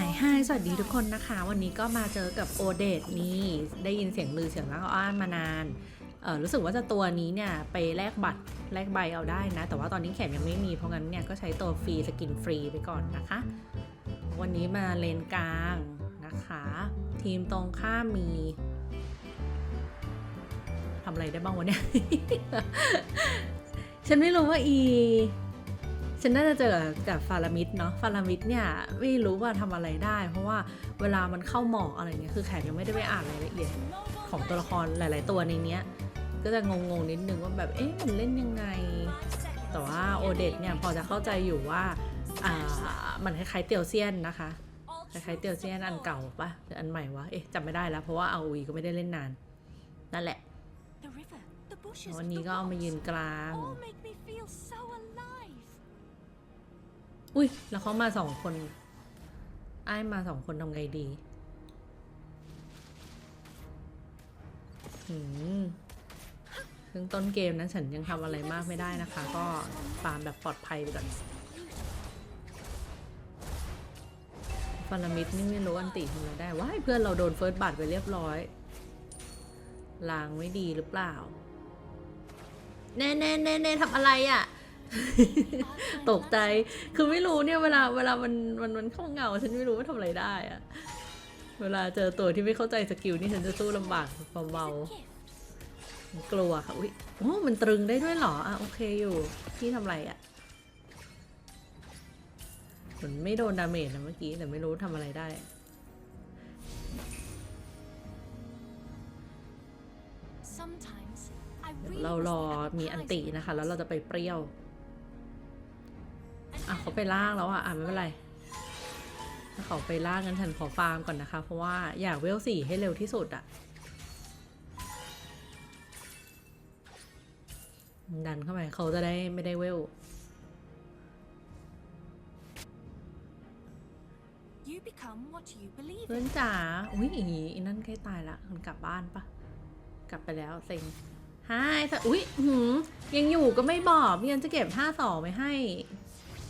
หายไฮสวัสดีทุกคนนะคะ วันนี้ก็มาเจอกับโอเดตนี่ได้ยินเสียงลือเสียงล่าอ้านมานานเออรู้สึกว่าจะตัวนี้เนี่ยไปแลกบัตรแลกใบเอาได้นะ แต่ว่าตอนนี้แขมยังไม่มีเพราะงั้นเนี่ยก็ใช้ตัวฟรีสกินฟรีไปก่อนนะคะ วันนี้มาเลนกลางนะคะ ทีมตรงข้ามมีทำอะไรได้บ้างวะเนี่ยฉันไม่รู้ว่าอี ฉันน่าจะเจอกับฟารามิดเนาะฟารามิดเนี่ยไม่รู้ว่าทำอะไรได้ เพราะว่าเวลามันเข้าหมอกอะไรเงี้ยคือแขกยังไม่ได้ไปอ่านรายละเอียดของตัวละครหลาย ๆ ตัวในเนี้ยก็จะงงๆนิดนึงว่าแบบเอ๊ะมันเล่นยังไง แต่ว่าโอเดตเนี่ยพอจะเข้าใจอยู่ว่าอ่ามันคล้ายๆเตียวเซียนนะคะคล้ายๆเตียวเซียนอันเก่าปะหรืออันใหม่วะเอ๊ะจำไม่ได้แล้วเพราะว่าเอาวีก็ไม่ได้เล่นนานนั่นแหละวันนี้ก็เอามายืนกลาง อุ้ย แล้วเขามาสองคนไอ้มาสองคนทำไงดีหืมซึ่งต้นเกมนั้นฉันยังทำอะไรมากไม่ได้นะคะ ก็ฟาร์มแบบปลอดภัยไปก่อนฟารามิดนี่ไม่รู้อันติทำอะไรได้ว้ายเพื่อนเราโดนเฟิร์สบัตไปเรียบร้อยลางไม่ดีหรือเปล่าเน่เน่เน่เน่ทำอะไรอะ่ะ ตกใจคือไม่รู้เนี่ยเวลาเวลามันมันมันเข้าเงา ฉันไม่รู้ว่าทำอะไรได้อะเวลาเจอตัวที่ไม่เข้าใจสกิลนี่ฉันจะสู้ลำบากเบา Gift. ๆกลัวค่ะอุ้ยโอ้มันตรึงได้ด้วยเหรออะโอเคอยู่พี่ทำอะไรอะ่ะเหมือนไม่โดนดาเมจนะเมื่อกี้แต่ไม่รู้ทำอะไรได้ Sometimes I เดี๋ยว really เรารอ wish they มี had อัน pies ติ in นะคะ the แล้วเราจะไปเปรี้ยว ไปล่างแล้วอะอะไม่เป็นไรถ้าเขาไปล่างงั้นฉันขอฟาร์มก่อนนะคะ เพราะว่าอยากเวลสี่ให้เร็วที่สุดอะ ดันเข้าไปเขาจะได้ไม่ได้เวล You become what you believe เพื่อ in. นจ๋า อุ้ยอีนั่นใกล้ตายละมันกลับบ้านปะกลับไปแล้วเซ็งฮายแต่อุ้ยหืมยังอยู่ก็ไม่บอกพี่ยันจะเก็บห้าสองไว้ให้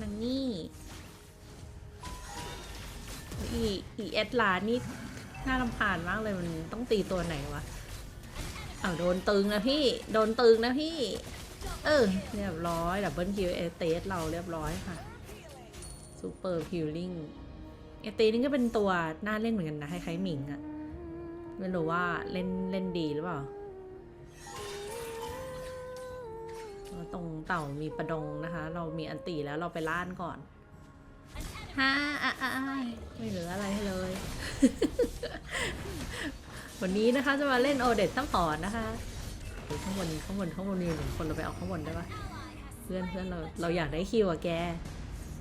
นางนี่อีอีเอสลานี่น่ารำคาญมากเลยมันต้องตีตัวไหนวะอ้าวโดนตึงนะพี่ โดนตึงนะพี่ เออเรียบร้อยดับเบิลคิวเอเตสเราเรียบร้อยค่ะซูเปอร์ฮิลลิ่งเอเตสนี่ก็เป็นตัวน่าเล่นเหมือนกันนะคล้ายๆหมิงอะไม่รู้ว่าเล่นเล่นดีหรือเปล่า ตรงเต่ามีประดงนะคะ เรามีอันตีแล้วเราไปล่านก่อนฮะอะอะอะไม่เหลืออะไรให้เลย วันนี้นะคะจะมาเล่นโอเดตซัพพอร์ตนะคะเฮ้ยข้างบนข้างบนข้างบนมีหนึ่งคนเราไปเอาข้างบนได้ปะเพื่อนเพื่อนเราเราอยากได้คิวอะแก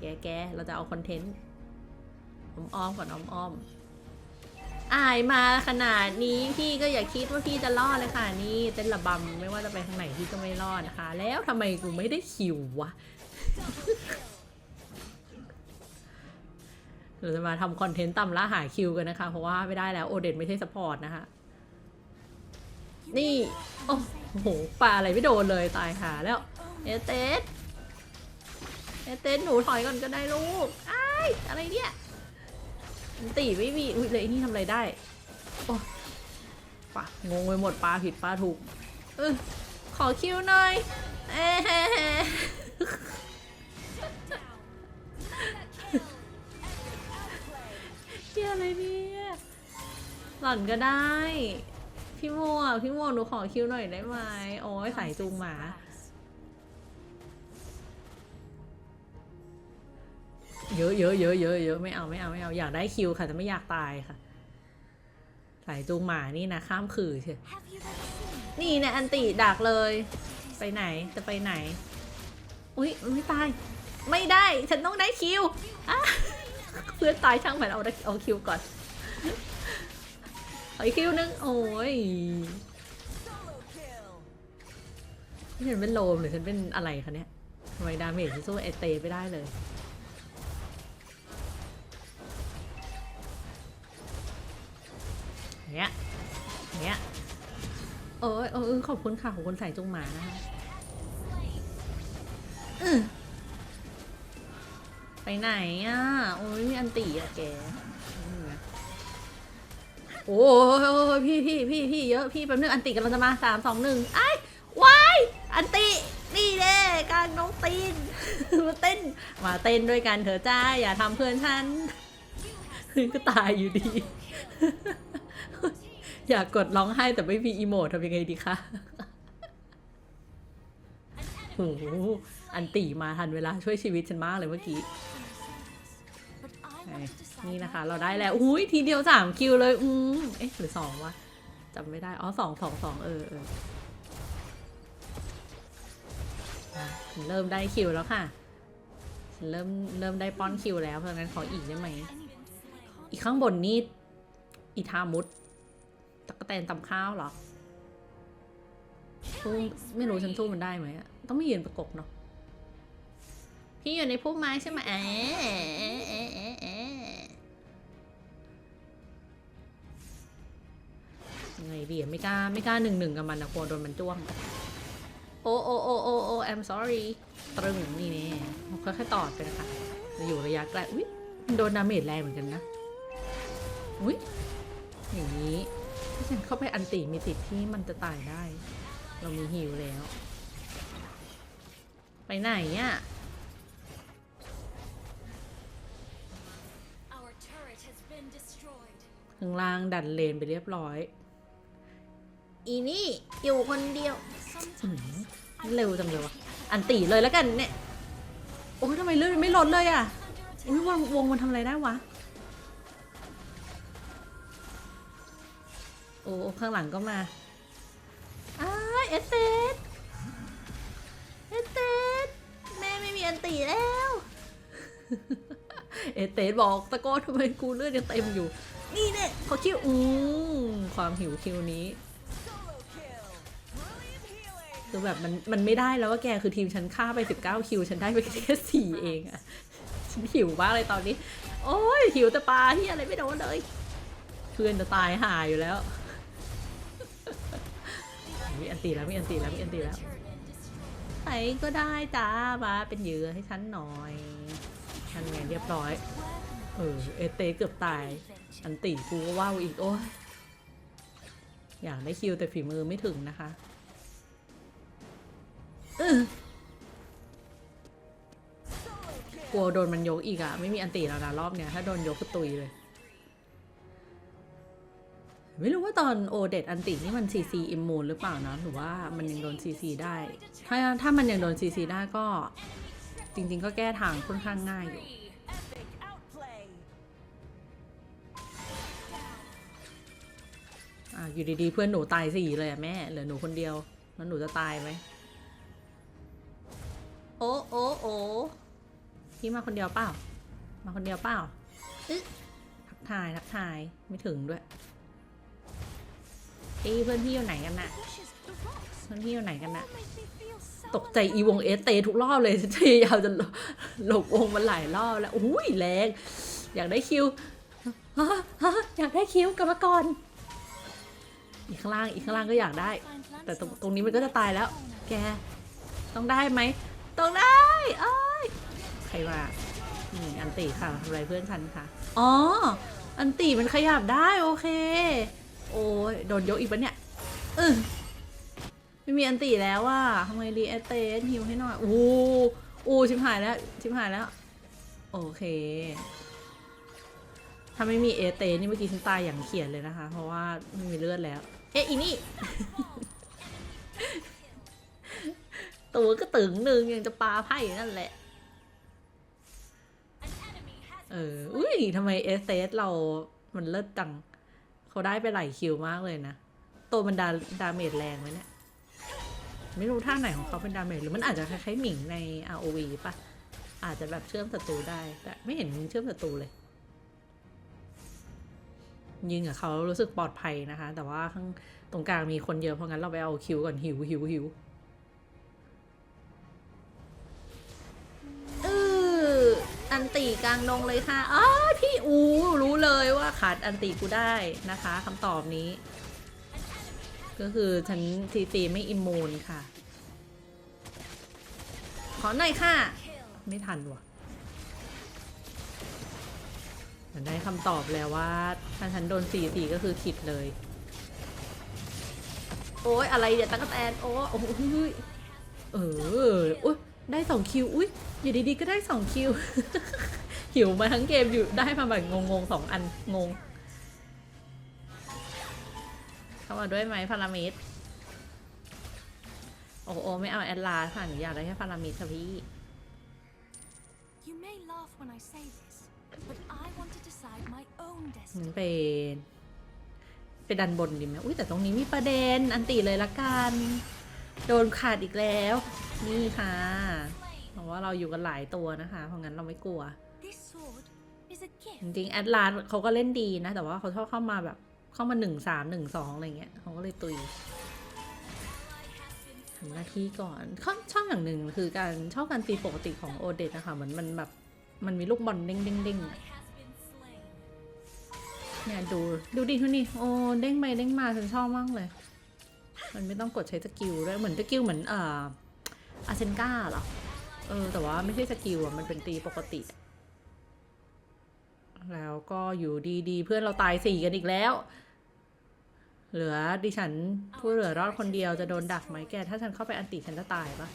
แกแกเราจะเอาคอนเทนต์อ้อมอ้อมๆก่อนอ้อมอ้อมๆ อายมาขนาดนี้พี่ก็อย่าคิดว่าพี่จะรอดเลยค่ะ นี่เต้นระบำไม่ว่าจะไปทางไหนพี่ก็ไม่รอดนะคะ แล้วทำไมกูไม่ได้คิววะเราจะมาทำคอนเทนต์ตามล่าหาคิวกันนะคะ เพราะว่าไม่ได้แล้วโอเดนไม่ใช่สปอร์ตนะคะ นี่ โอ้โหปลาอะไรไม่โดนเลยตายหาแล้ว เอเตสเอเตสหนูถอยก่อนก็ได้ลูกอ้ายอะไรเนี่ย ตีไม่มี อุ้ยเลยนี่ทำอะไรได้ โอ้ปะงงไปหมดปลาผิดปลาถูกเออขอคิวหน่อยเอ้เฮียอะไรเนี่ยหล่อนก็ได้ พี่มัวพี่มัวหนูขอคิวหน่อยได้ไหมโอ้ยสายจูงหมา เยอะเยอะเยอะเยอะเยอะไม่เอาไม่เอาไม่เอาอยากได้คิวค่ะแต่ไม่อยากตายค่ะ สายจูงหมานี่นะข้ามขื่อเชียนี่เนี่ยอันติดักเลย ไปไหนจะไปไหน อุ้ยไม่ตาย ไม่ได้ฉันต้องได้คิวเพื่อนตายช่างมันเอาเอาคิวก่อนเอาอีกคิวนึงโอ้ยนี่ฉันเป็นโลมหรือฉันเป็นอะไรคะเนี่ยทำไมดาเมจสู้ไอเตไม่ได้เลย เงี้ยอย่างเงี้ยเออเออเออขอบคุณค่ะขอบคุณสายจุงหมานะคะอือไปไปไหนอะ โอ้ยมีอันตีอะแกนี่ไงโอ้ยพี่พี่พี่พี่เยอะพี่แป๊บนึงอันติกำลังจะมาสามสองหนึ่งไอ้วายอันตินี่เด้กลางน้องตีนมาเต้นมาเต้นด้วยกันเถอะจ้าอย่าทำเพื่อนฉันก็ตายอยู่ดี อยากกดร้องไห้แต่ไม่มีอีโมททำยังไงดีคะโอ้โหอันตีมาทันเวลาช่วยชีวิตฉันมากเลยเมื่อกี้นี่นะคะ เราได้แล้วอุ้ยทีเดียวสามคิวเลยอืมเอ๊ะหรือสองวะจำไม่ได้อ๋อสองสองสองเออเออเริ่มได้คิวแล้วค่ะเริ่มเริ่มได้ป้อนคิวแล้วเพราะงั้นขออีกได้ไหมอีกข้างบนนี่อีทามุด ตะกะแตนตำข้าวเหรอสู้ไม่รู้ฉันสู้มันได้ไหมอะต้องไม่ยืนประกบเนาะพี่อยู่ในพุ่มไม้ใช่ไหมแอะแอะแอะแอะแอะยังไงดีอะไม่กล้าไม่กล้าหนึ่งหนึ่งกับมันนะกลัวโดนมันจ้วง โอ้โอ้โอ้โอ้โอ้ I'm sorry ตรึงนี่นี่ค่อยๆตอดไปนะคะจะอยู่ระยะใกล้อุ้ยมันโดนดาเมจแรงเหมือนกันนะอุ้ยอย่างนี้ ถ้าฉันเข้าไปอันติมีสิทธิ์ที่มันจะตายได้ เรามีฮิวแล้ว ไปไหนอะ Our turret has been destroyed. ข้างล่างดันเลนไปเรียบร้อย อีนี่อยู่คนเดียว Sometimes เร็วจังเลยวะอันตีเลยแล้วกันเนี่ย โอ้ยทำไมเลือดไม่ลดเลยอะอุ้ยวงวงมันทำอะไรได้วะ อ้ข้างหลังก็มาอ้าเอสเตสเอสเตสแม่ไม่มีอันตีแล้ว เอสเตสบอกตะโกนทำไมกูเลือดยังเต็มอยู่ นี่เนี่ยเขาคิวอืมความหิวคิวนี้คือแบบมันมันไม่ได้แล้วว่าแกคือทีมฉันฆ่าไป 19 คิว ฉันได้ไปแค่สี่เองอะฉันหิวมากเลยตอนนี้ โอ้ยหิวแต่ปลาที่อะไรไม่โดนเลย เพื่อนจะตายหายอยู่แล้ว มีอันตีแล้วมีอันตีแล้วมีอันตีแล้วใครก็ได้จ้ามาเป็นเหยื่อให้ฉันหน่อยฉันไงเรียบร้อย เออเอเตเกือบตาย อันตีกูก็ว่าวอีกโอ้ยอยากได้คิวแต่ฝีมือไม่ถึงนะคะเออกลัวโดนมันยกอีกอะไม่มีอันตีแล้วนะรอบเนี้ยถ้าโดนยกก็ตุยเลย ไม่รู้ว่าตอนโอเดตอันตินี่มันซีซีอิมมูนหรือเปล่านะหรือว่ามันยังโดนซีซีได้ ถ้าถ้ามันยังโดนซีซีได้ก็จริง ๆ ก็แก้ทางค่อนข้างง่ายอยู่อะอยู่ดีๆ เพื่อนหนูตายสี่เลยอะแม่เหลือหนูคนเดียว แล้วหนูจะตายไหมโอ้โอ้โอ้พี่มาคนเดียวเปล่า มาคนเดียวเปล่าอึทักทายทักทายไม่ถึงด้วย เอ้ยเพื่อนพี่อยู่ไหนกันน่ะ pushes the rocks. เพื่อนพี่อยู่ไหนกันน่ะ Makes me feel so ตกใจอีวงเอสเตทุกรอบเลยฉันพยายามจะหลบหลบวงมันหลายรอบแล้วอุ้ยแรงอยากได้คิวฮะฮะอยากได้คิวกลับมาก่อน อีกข้างล่างอีกข้างล่างก็อยากได้ find แต่ตรง Lancelot ตรงนี้มันก็จะตายแล้ว corner. แก ต้องได้ไหมต้องได้เอ้ยใครมานี่อันติค่ะทำอะไรเพื่อนฉันค่ะ อ๋อ อันติมันขยับได้โอเค โอ้ยโดนยกอีกปะเนี่ยเออไม่มีอันติแล้วว่าทำไงดีเอเตสฮิวให้หน่อยโอ้โอ้ชิบหายแล้วชิบหายแล้ว โอเค ถ้าไม่มีเอเตสนี่เมื่อกี้ฉันตายอย่างเขียนเลยนะคะ เพราะว่าไม่มีเลือดแล้ว เอ๊ะอีนี่ตัวก็ตึงหนึ่งยังจะปาไพ่นั่นแหละ เออ อุ้ยทำไมเอสเเรา มันเลิศจัง เขาได้ไปหลายคิวมากเลยนะ ตัวมันดาดาเมจแรงไหมเนี่ย ไม่รู้ท่าไหนของเขาเป็นดาเมจหรือมันอาจจะคล้ายๆหมิงใน ROV ปะอาจจะแบบเชื่อมศัตรูได้ แต่ไม่เห็นเชื่อมศัตรูเลย ยิงกับเขารู้สึกปลอดภัยนะคะ แต่ว่าข้างตรงกลางมีคนเยอะเพราะงั้นเราไปเอาคิวก่อนหิวหิวหิว อันตีกลางดงเลยค่ะอ้าวพี่อูรู้เลยว่าขาดอันตีกูได้นะคะคำตอบนี้ ก็คือฉันทีตีไม่อิมมูนค่ะ ขอหน่อยค่ะ ไม่ทันว่ะฉันได้คำตอบแล้วว่าถ้าฉันโดนสี่สี่ก็คือผิดเลย โอ้ยอะไรเนี่ยตั๊กแตนโอ้โอ้โหเอออุ้ย ได้สองคิว อุ้ยอยู่ดีๆ ก็ได้สองคิว หิวมาทั้งเกมอยู่ได้มาแบบงงๆสองอันงง เข้ามาด้วยไหมพารามิดโอ้โอไม่เอาแอดลาสค่ะหนูอยากได้แค่พารามิดค่ะพี่ You may laugh when I say this, but I want to decide my own มัน destiny. เป็นไปดันบนดีไหมอุ้ยแต่ตรงนี้มีประเด็นอันตีเลยละกัน โดนขาดอีกแล้ว นี่ค่ะเพราะว่าเราอยู่กันหลายตัวนะคะ เพราะงั้นเราไม่กลัว This sword is a จ gift. ริงๆแอดลาสเขาก็เล่นดีนะ แต่ว่าเขาชอบเข้ามาแบบเข้ามาหนึ่งสามหนึ่งสองอะไรเงี้ยเขาก็เลยตุยทำหน้าที่ก่อนชอบชอบอย่างหนึ่งคือการชอบการตีปกติของโอเดตนะคะเหมือนมันแบบมันมีลูกบอลเด้งเด้งเด้งอะเนี่ยดูดูดิทุนี่โอ้เด้งไปเด้งมาฉันชอบมากเลย มันไม่ต้องกดใช้สกิลด้วยเหมือนสกิลเหมือนเอ่อ อาเซนกาเหรอ เออ แต่ว่าไม่ใช่สกิลอะมันเป็นตีปกติ แล้วก็อยู่ดีๆ เพื่อนเราตายสี่กันอีกแล้ว เหลือดิฉันผู้เหลือรอดคนเดียวจะโดนดักไหมแก ถ้าฉันเข้าไปอันติฉันจะตายปะ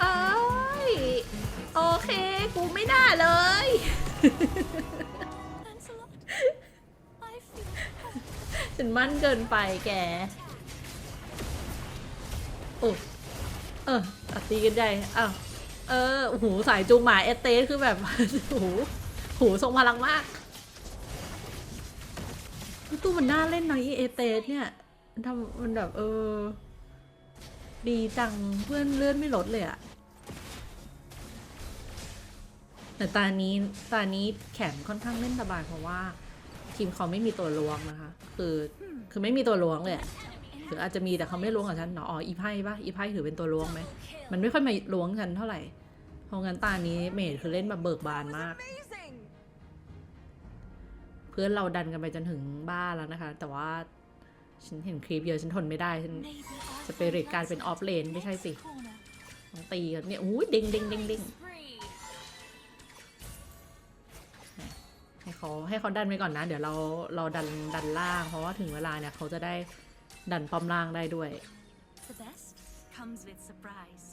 เอ้ยโอเค กูไม่น่าเลย ฉันมั่นเกินไปแก อ้เออตีกันใหญ่อ้าวเออหูสายจูงหมาเอเตสคือแบบหูหูทรงพลังมากตู้มันน่าเล่นหน่อยเอเตสเนี่ยทำมันแบบเออ ดีจังเพื่อนเลื่อนไม่ลดเลยอะแต่ตานี้ตานี้แขนค่อนข้างเล่นสบายเพราะว่า ทีมเขาไม่มีตัวล้วงนะคะ คือคือไม่มีตัวล้วงเลยอะ หรืออาจจะมีแต่เขาไม่ล้วงกับฉันเนาะอ๋ออีไพ่ปะอีไพ่ถือเป็นตัวล้วงไหมมันไม่ค่อยมาล้วงฉันเท่าไหร่เพราะงั้นตานี้เมดคือเล่นแบบเบิกบานมาก เพื่อนเราดันกันไปจนถึงบ้านแล้วนะคะ แต่ว่าฉันเห็นคลิปเยอะฉันทนไม่ได้ฉัน maybe I สเปริการเป็นออฟเลนไม่ใช่สิต้องตีกันเนี่ยอู้ยเด้งเด้งเด้งเด้งให้เขาให้เขาดันไปก่อนนะ เดี๋ยวเราเราดันดันล่าง เพราะว่าถึงเวลาเนี่ยเขาจะได้ ดันป้อมล่างได้ด้วย The best comes with surprise.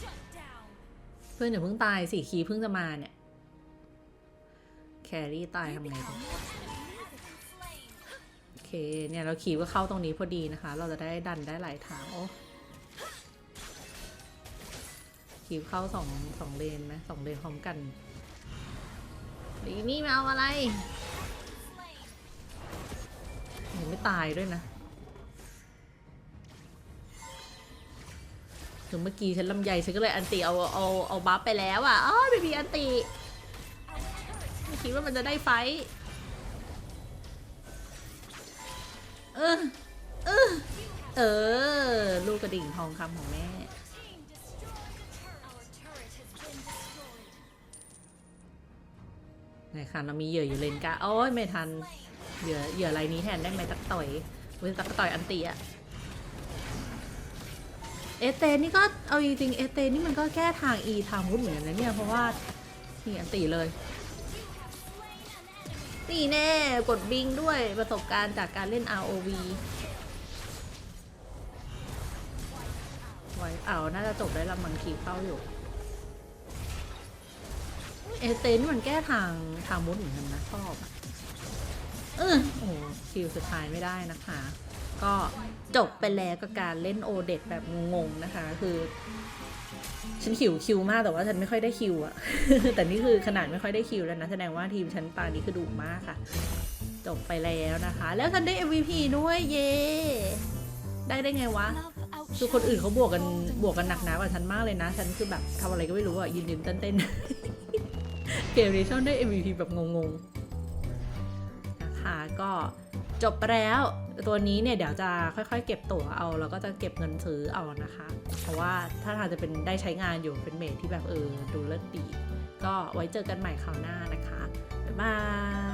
Shut down. เพื่อนอย่าเพิ่งตายสิคีเพิ่งจะมาเนี่ย แครี่ตาย You ทำไง become ดี what you believe in flame. โอเคเนี่ยเราขี่ก็เข้าตรงนี้พอดีนะคะ เราจะได้ดันได้หลายทางโอ้ขี่เข้าสองสองเลนไหมสองเลนพร้อมกันดีนี่มาเอาอะไร ยังไม่ตายด้วยนะถึงเมื่อกี้ฉันลำใหญ่ฉันก็เลยอันติเอาเอาเอาบัฟไปแล้วอะอ๋อไม่มีอันติไม่คิดว่ามันจะได้ไฟเออเออเออ ลูกกระดิ่งทองคำของแม่ไหนคะเรามีเหยื่ออยู่เลนกาโอ้ยไม่ทัน เหยื่อเหยื่อะไรนี้แทนได้ไหมตักต่อยเว้ยตักต่อยอันตีอะเอเตนนี่ก็เอาจริงเอเตนนี่มันก็แก้ทางอีทางมุดเหมือนกันนะเนี่ยเพราะว่านี่อันตีเลยนี่แน่กดบิงด้วยประสบการณ์จากการเล่น ROV ไว้เอาน่าจะจบได้ละมังคีเข้าอยู่เอเตนนี่มันแก้ทางทางมุดเหมือนกันนะชอบอะ เออโอ้โหคิวสุดท้ายไม่ได้นะคะ ก็จบไปแล้วกับการเล่นโอเดตแบบงงๆนะคะ คือ ฉันหิวคิวมากแต่ว่าฉันไม่ค่อยได้คิวอะแต่นี่คือขนาดไม่ค่อยได้คิวแล้วนะ แสดงว่าทีมฉันตานี้คือดุมากค่ะ จบไปแล้วนะคะ แล้วฉันได้ MVP ด้วยเย่ได้ได้ไงวะคือคนอื่นเขาบวกกันบวกกันหนักหนากว่าฉันมากเลยนะ ฉันคือแบบทำอะไรก็ไม่รู้อะยืนยืนเต้นเต้นเกมนี้ชอบได้ MVP แบบงงๆ นะคะก็จบไปแล้วตัวนี้เนี่ยเดี๋ยวจะค่อยๆ เก็บตั๋วเอา แล้วก็จะเก็บเงินซื้อเอานะคะ เพราะว่าถ้าทางจะเป็นได้ใช้งานอยู่เป็นเมทที่แบบเออดูเลิศดี ก็ไว้เจอกันใหม่คราวหน้านะคะ บ๊ายบาย